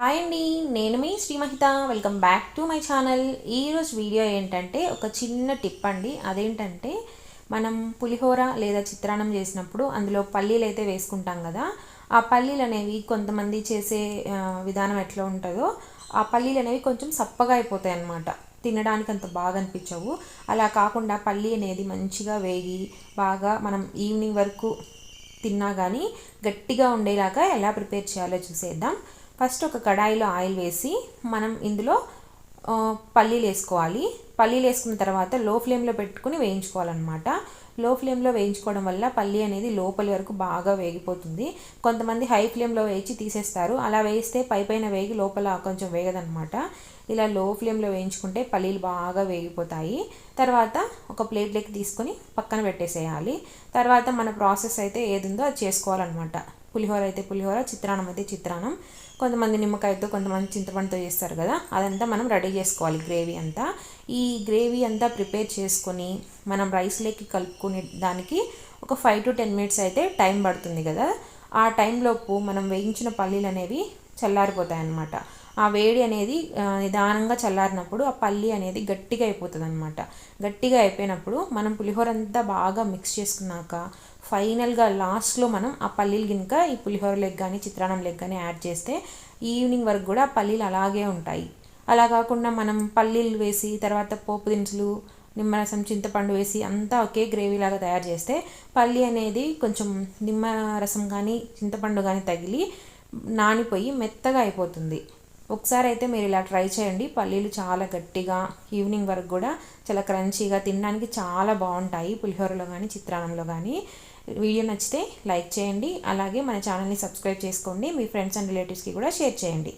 Hi అండి నేను మీ Srimahita. Welcome back to my channel ఈరోజు వీడియో ఏంటంటే ఒక చిన్న టిప్ అండి. అదేంటంటే మనం పులిహోర లేదా చిత్రాన్నం చేసినప్పుడు అందులో పల్లీలు అయితే వేసుకుంటాం కదా. ఆ పల్లీలు అనేవి కొంతమంది చేసే విధానం ఎట్లా ఉంటుందో ఆ పల్లీలు అనేవి కొంచెం సప్పగా అయిపోతాయి అన్నమాట. తినడానికి అంత బాగా అనిపించవు. అలా కాకుండా పల్లీ అనేది మంచిగా వేగి బాగా మనం ఈవినింగ్ వరకు తిన్నా కానీ గట్టిగా ఉండేలాగా ఎలా ప్రిపేర్ చేయాలో చూసేద్దాం. ఫస్ట్ ఒక కడాయిలో ఆయిల్ వేసి మనం ఇందులో పల్లీలు వేసుకోవాలి. పల్లీలు వేసుకున్న తర్వాత లో ఫ్లేమ్లో పెట్టుకుని వేయించుకోవాలన్నమాట. లో ఫ్లేమ్లో వేయించుకోవడం వల్ల పల్లి అనేది లోపలి వరకు బాగా వేగిపోతుంది. కొంతమంది హై ఫ్లేమ్లో వేయించి తీసేస్తారు. అలా వేస్తే పై పైన వేగి లోపల కొంచెం వేగదనమాట ఇలా లో ఫ్లేమ్లో వేయించుకుంటే పల్లీలు బాగా వేగిపోతాయి. తర్వాత ఒక ప్లేట్లోకి తీసుకొని పక్కన పెట్టేసేయాలి. తర్వాత మన ప్రాసెస్ అయితే ఏది ఉందో అది చేసుకోవాలన్నమాట. పులిహోర అయితే పులిహోర చిత్రాన్నం అయితే చిత్రాన్నం. కొంతమంది నిమ్మకాయతో కొంతమంది చింతపండుతో చేస్తారు కదా అదంతా మనం రెడీ చేసుకోవాలి గ్రేవీ అంతా. ఈ గ్రేవీ అంతా ప్రిపేర్ చేసుకొని మనం రైస్లోకి కలుపుకునే దానికి ఒక ఫైవ్ టు టెన్ మినిట్స్ అయితే టైం పడుతుంది కదా. ఆ టైంలోపు మనం వేయించిన పల్లీలు అనేవి చల్లారిపోతాయి అన్నమాట ఆ వేడి అనేది నిదానంగా చల్లారినప్పుడు ఆ పల్లి అనేది గట్టిగా అయిపోతుంది అనమాట గట్టిగా అయిపోయినప్పుడు మనం పులిహోర అంతా బాగా మిక్స్ చేసుకున్నాక ఫైనల్గా లాస్ట్లో మనం ఆ పల్లీలు కనుక ఈ పులిహోర లెగ్ కానీ చిత్రాన్నం లెగ్ కానీ యాడ్ చేస్తే ఈవినింగ్ వరకు కూడా పల్లీలు అలాగే ఉంటాయి. అలా కాకుండా మనం పల్లీలు వేసి తర్వాత పోపు దినుసులు నిమ్మరసం చింతపండు వేసి అంతా ఒకే గ్రేవీ లాగా తయారు చేస్తే పల్లి అనేది కొంచెం నిమ్మరసం కానీ చింతపండు కానీ తగిలి నానిపోయి మెత్తగా అయిపోతుంది. ఒకసారి అయితే మీరు ఇలా ట్రై చేయండి. పల్లీలు చాలా గట్టిగా ఈవినింగ్ వరకు కూడా చాలా క్రంచీగా తినడానికి చాలా బాగుంటాయి. పులిహోరలో కానీ చిత్రాన్నంలో కానీ వీడియో నచ్చితే లైక్ చేయండి. అలాగే మన ఛానల్ని సబ్స్క్రైబ్ చేసుకోండి. మీ ఫ్రెండ్స్ అండ్ రిలేటివ్స్కి కూడా షేర్ చేయండి.